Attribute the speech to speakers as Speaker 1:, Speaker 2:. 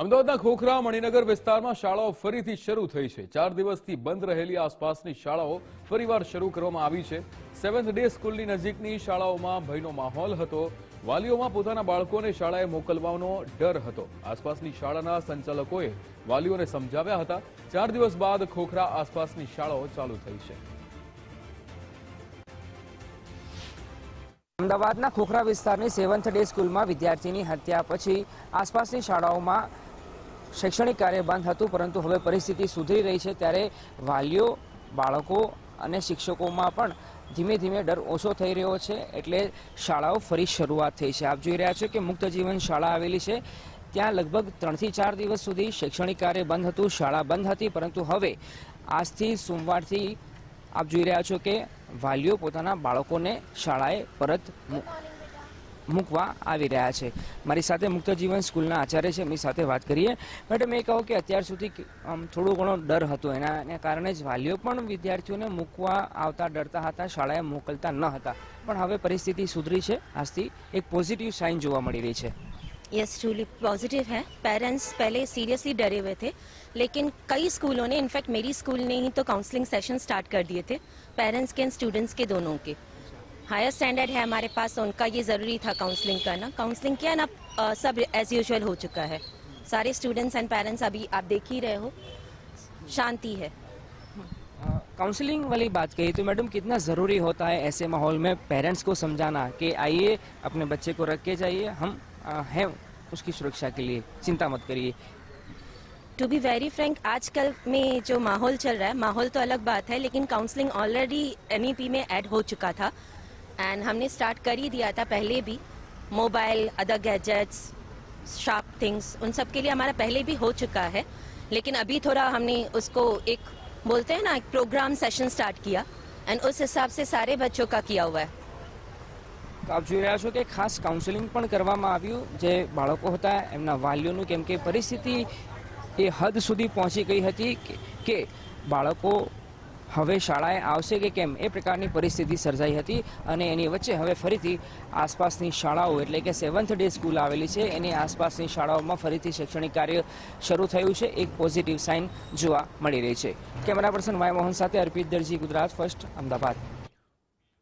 Speaker 1: અમદાવાદના ખોખરા મણિનગર વિસ્તારમાં શાળાઓ ફરીથી શરૂ થઈ છે. ચાર દિવસથી બંધ રહેલી આસપાસની શાળાઓ ફરીવાર શરૂ કરવામાં આવી છે. સેવન્થ ડે સ્કૂલની નજીકની શાળાઓમાં ભયનો માહોલ હતો. વાલીઓમાં પોતાના બાળકોને શાળાએ મોકલવાનો ડર હતો. આસપાસની શાળાના સંચાલકોએ વાલીઓને સમજાવ્યા હતા. ચાર દિવસ બાદ ખોખરા આસપાસની શાળાઓ ચાલુ થઈ છે.
Speaker 2: અમદાવાદના ખોખરા વિસ્તારની સેવન્થ ડે સ્કૂલમાં વિદ્યાર્થીની હત્યા પછી આસપાસની શાળાઓમાં શૈક્ષણિક કાર્ય બંધ હતું, પરંતુ હવે પરિસ્થિતિ સુધરી રહી છે ત્યારે વાલીઓ, બાળકો અને શિક્ષકોમાં પણ ધીમે ધીમે ડર ઓછો થઈ રહ્યો છે, એટલે શાળાઓ ફરી શરૂઆત થઈ છે. આપ જોઈ રહ્યા છો કે મુક્ત જીવન શાળા આવેલી છે. ત્યાં લગભગ ત્રણથી ચાર દિવસ સુધી શૈક્ષણિક કાર્ય બંધ હતું, શાળા બંધ હતી, પરંતુ હવે આજથી સોમવારથી આપ જોઈ રહ્યા છો કે વાલીઓ પોતાના બાળકોને શાળાએ પરત મૂકવા આવી રહ્યા છે મારી સાથે મુક્ત જીવન સ્કૂલના આચાર્ય છે એમની સાથે વાત કરીએ મેડમ એ કહો કે અત્યાર સુધી કે, આમ થોડો ઘણો ડર હતો એના એને કારણે જ વાલીઓ પણ વિદ્યાર્થીઓને મૂકવા આવતા ડરતા હતા શાળાએ મોકલતા ન હતા પણ હવે પરિસ્થિતિ સુધરી છે આજથી એક પોઝિટિવ સાઇન જોવા મળી રહી છે
Speaker 3: यस ट्रूली पॉजिटिव है पेरेंट्स पहले सीरियसली डरे हुए थे लेकिन कई स्कूलों ने इनफैक्ट मेरी स्कूल ने ही तो काउंसलिंग सेशन स्टार्ट कर दिए थे पेरेंट्स के एंड स्टूडेंट्स के दोनों के हायर स्टैंडर्ड है हमारे पास तो उनका ये ज़रूरी था काउंसलिंग करना। काउंसलिंग किया ना सब एज यूजल हो चुका है। सारे स्टूडेंट्स एंड पेरेंट्स अभी आप देख ही रहे हो। शांति है।
Speaker 2: काउंसलिंग वाली बात कही तो मैडम कितना ज़रूरी होता है ऐसे माहौल में पेरेंट्स को समझाना कि आइए अपने बच्चे को रख के जाइए हम हैं उसकी सुरक्षा के लिए। चिंता मत करिए।
Speaker 3: टू बी वेरी फ्रैंक आजकल में जो माहौल चल रहा है माहौल तो अलग बात है लेकिन काउंसलिंग ऑलरेडी एम में ऐड हो चुका था। एंड हमने स्टार्ट कर ही दिया था पहले भी mobile other gadgets sharp things उन सब के लिए हमारा पहले भी हो चुका है लेकिन अभी थोड़ा हमने उसको एक बोलते हैं ना एक प्रोग्राम सेशन स्टार्ट किया एंड उस हिसाब से सारे बच्चों का किया हुआ है
Speaker 2: તો આપ જોઈ રહ્યા છો કે ખાસ કાઉન્સેલિંગ પણ કરવામાં આવ્યું જે બાળકો હતા એમના વાલીઓનું કેમ કે પરિસ્થિતિ એ હદ સુધી પહોંચી ગઈ હતી કે- કે બાળકો હવે શાળાએ આવશે કે કેમ? એ પ્રકારની પરિસ્થિતિ સર્જાઈ હતી અને એની વચ્ચે હવે ફરીથી આસપાસની શાળાઓ, એટલે કે સેવન્થ ડે સ્કૂલ આવેલી છે. એની આસપાસની શાળાઓમાં ફરીથી શૈક્ષણિક કાર્ય શરૂ થયું છે. એક પોઝિટિવ સાઇન જોવા મળી રહી છે. કેમેરા પર્સન વાય મોહન સાથે અર્પિત દરજી, ગુજરાત ફર્સ્ટ અમદાવાદ.